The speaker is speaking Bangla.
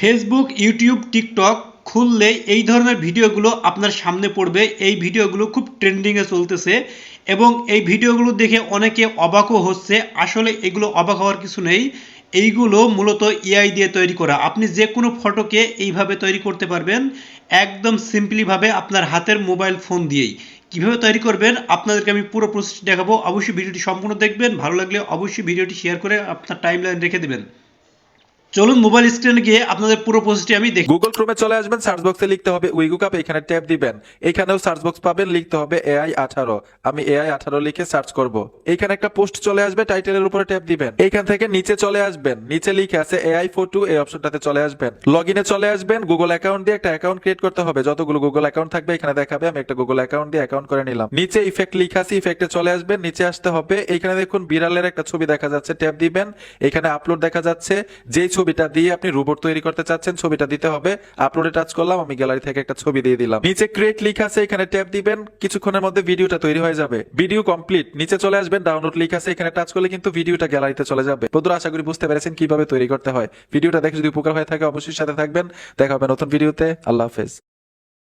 ফেসবুক ইউটিউব টিকটক খুললে এই ধরনের ভিডিওগুলো আপনার সামনে পড়বে। এই ভিডিওগুলো খুব ট্রেন্ডিংয়ে চলতেছে এবং এই ভিডিওগুলো দেখে অনেকে অবাকও হচ্ছে। আসলে এগুলো অবাক হওয়ার কিছু নেই। এইগুলো মূলত এআই দিয়ে তৈরি করা। আপনি যে কোনো ফটোকে এইভাবে তৈরি করতে পারবেন একদম সিম্পলিভাবে আপনার হাতের মোবাইল ফোন দিয়েই। কীভাবে তৈরি করবেন আপনাদেরকে আমি পুরো প্রসেসটি দেখাবো। অবশ্যই ভিডিওটি সম্পূর্ণ দেখবেন। ভালো লাগলে অবশ্যই ভিডিওটি শেয়ার করে আপনার টাইমলাইন রেখে দেবেন। চলুন মোবাইল স্ক্রিনে গিয়ে আপনাদের পুরো প্রসেসটি আমি দেখি। গুগল ক্রোমে চলে আসবেন সার্চ বক্সে লিখতে হবে উইগু কাপ এখানে ট্যাপ দিবেন। এখানেও সার্চ বক্স পাবেন, লিখতে হবে এআই আঠারো। আমি এআই আঠারো লিখে সার্চ করব। এখানে একটা পোস্ট চলে আসবে টাইটেলের উপরে ট্যাপ দিবেন। এইখান থেকে নিচে চলে আসবেন, নিচে লিখে আছে এআই ফটো এই অপশনটাতে চলে আসবেন। লগ ইনে চলে আসবেন গুগল অ্যাকাউন্ট দিয়ে একটা অ্যাকাউন্ট ক্রিয়েট করতে হবে। যতগুলো গুগল অ্যাকাউন্ট থাকবে, এখানে দেখাবে, আমি একটা গুগল অ্যাকাউন্ট দিয়ে অ্যাকাউন্ট করে নিলাম। নিচে ইফেক্ট লিখা আছে ইফেক্টে চলে আসবেন, নিচে আসতে হবে। এখানে দেখুন বিড়ালের একটা ছবি দেখা যাচ্ছে ট্যাপ দিবেন। এখানে আপলোড দেখা যাচ্ছে। যেই ছবিটা দিয়ে আপনি রোবট তৈরি করতে চাচ্ছেন, ছবিটা দিতে হবে। আপলোডে টাচ করলাম, আমি গ্যালারি থেকে একটা ছবি দিয়ে দিলাম। নিচে ক্রিয়েট লিখা আছে, এখানে ট্যাপ দিবেন, কিছুক্ষণের মধ্যে ভিডিওটা তৈরি হয়ে যাবে। ভিডিও কমপ্লিট নিচে চলে আসবেন ডাউনলোড লিখা আছে, এখানে টাচ করলে কিন্তু ভিডিওটা গ্যালারিতে চলে যাবে। বন্ধুরা, আশা করি বুঝতে পেরেছেন কীভাবে তৈরি করতে হয়। ভিডিওটা দেখে যদি উপকার হয়ে থাকে, অবশ্যই সাথে থাকবেন। দেখা হবে নতুন ভিডিওতে। আল্লাহ হাফেজ।